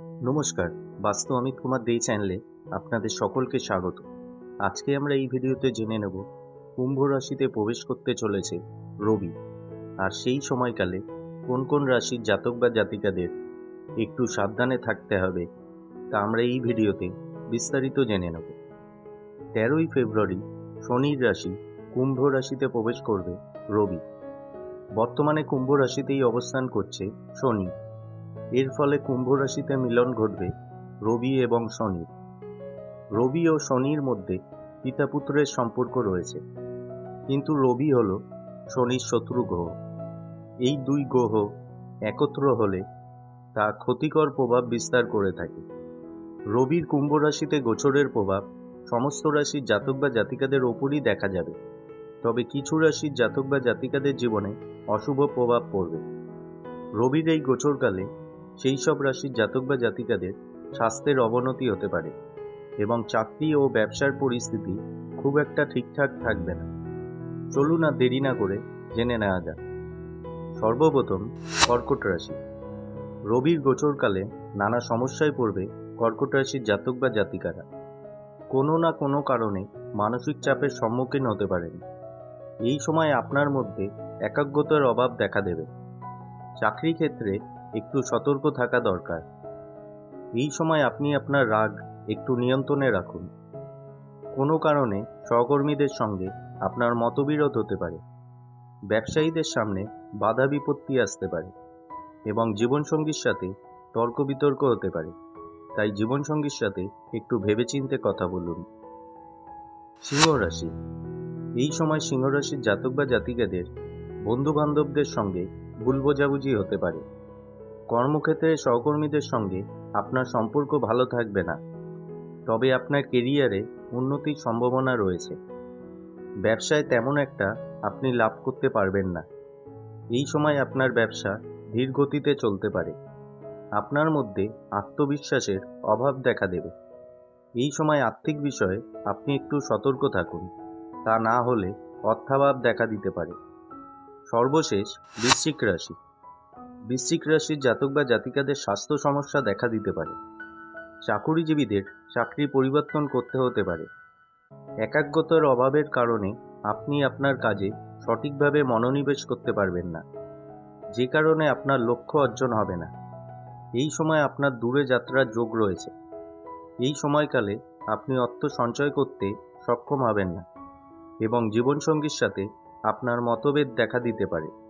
নমস্কার, বাস্তু অমিত কুমার দেই চ্যানেলে আপনাদের সকলকে স্বাগত। আজকে আমরা এই ভিডিওতে জেনে নেব, কুম্ভ রাশিতে প্রবেশ করতে চলেছে রবি। আর সেই সময়কালে কোন কোন রাশির জাতক বা জাতিকাদের একটু সাবধানে থাকতে হবে, তা আমরা এই ভিডিওতে বিস্তারিত জেনে নেব। তেরোই ফেব্রুয়ারি শনির রাশি কুম্ভ রাশিতে প্রবেশ করবে রবি। বর্তমানে কুম্ভ রাশিতেই অবস্থান করছে শনি। এর ফলে কুম্ভ রাশিতে মিলন ঘটবে, রবি এবং শনির রবি ও শনির মধ্যে পিতাপুত্রের সম্পর্ক রয়েছে। কিন্তু রবি হল শনির শত্রু গ্রহ। এই দুই গ্রহ একত্র হলে তা ক্ষতিকর প্রভাব বিস্তার করে থাকে। রবির কুম্ভ রাশিতে গোচরের প্রভাব সমস্ত রাশির জাতক বা জাতিকাদের ওপরই দেখা যাবে। তবে কিছু রাশির জাতক বা জাতিকাদের জীবনে অশুভ প্রভাব পড়বে। রবির এই গোচরকালে সেই সব রাশির জাতক বা জাতিকাদের স্বাস্থ্যের অবনতি হতে পারে এবং চাকরি ও ব্যবসার পরিস্থিতি খুব একটা ঠিকঠাক থাকবে না। চলুন আর দেরি না করে জেনে নেওয়া যাক। সর্বপ্রথম কর্কট রাশি। রবির গোচরকালে নানা সমস্যায় পড়বে কর্কট রাশির জাতক বা জাতিকারা। কোনো না কোনো কারণে মানসিক চাপের সম্মুখীন হতে পারেন। এই সময় আপনার মধ্যে একাগ্রতার অভাব দেখা দেবে। চাকরি ক্ষেত্রে একটু সতর্ক থাকা দরকার। এই সময় আপনি আপনার রাগ একটু নিয়ন্ত্রণে রাখুন। কোনো কারণে সহকর্মীদের সঙ্গে আপনার মতবিরোধ হতে পারে। ব্যবসায়ীদের সামনে বাধা বিপত্তি আসতে পারে এবং জীবনসঙ্গীর সাথে তর্ক বিতর্ক হতে পারে। তাই জীবনসঙ্গীর সাথে একটু ভেবেচিন্তে কথা বলুন। সিংহ রাশি এই সময় সিংহ রাশির জাতক বা জাতিকাদের বন্ধু বান্ধবদের সঙ্গে ভুল বোঝাবুঝি হতে পারে। কর্মক্ষেত্রে সহকর্মীদের সঙ্গে আপনার সম্পর্ক ভালো থাকবে না। তবে আপনার কেরিয়ারে উন্নতির সম্ভাবনা রয়েছে। ব্যবসায় তেমন একটা আপনি লাভ করতে পারবেন না। এই সময় আপনার ব্যবসা ধীর গতিতে চলতে পারে। আপনার মধ্যে আত্মবিশ্বাসের অভাব দেখা দেবে। এই সময় আর্থিক বিষয়ে আপনি একটু সতর্ক থাকুন। তা না হলে অর্থাভাব দেখা দিতে পারে। সর্বশেষ বৃশ্চিক রাশি। বৃশ্চিক রাশির জাতক বা জাতিকাদের স্বাস্থ্য সমস্যা দেখা দিতে পারে। চাকুরিজীবীদের চাকরি পরিবর্তন করতে হতে পারে। একাগ্রতার অভাবের কারণে আপনি আপনার কাজে সঠিকভাবে মনোনিবেশ করতে পারবেন না। যে কারণে আপনার লক্ষ্য অর্জন হবে না। এই সময় আপনার দূরে যাত্রার যোগ রয়েছে। এই সময়কালে আপনি অর্থ সঞ্চয় করতে সক্ষম হবেন না এবং জীবনসঙ্গীর সাথে আপনার মতভেদ দেখা দিতে পারে।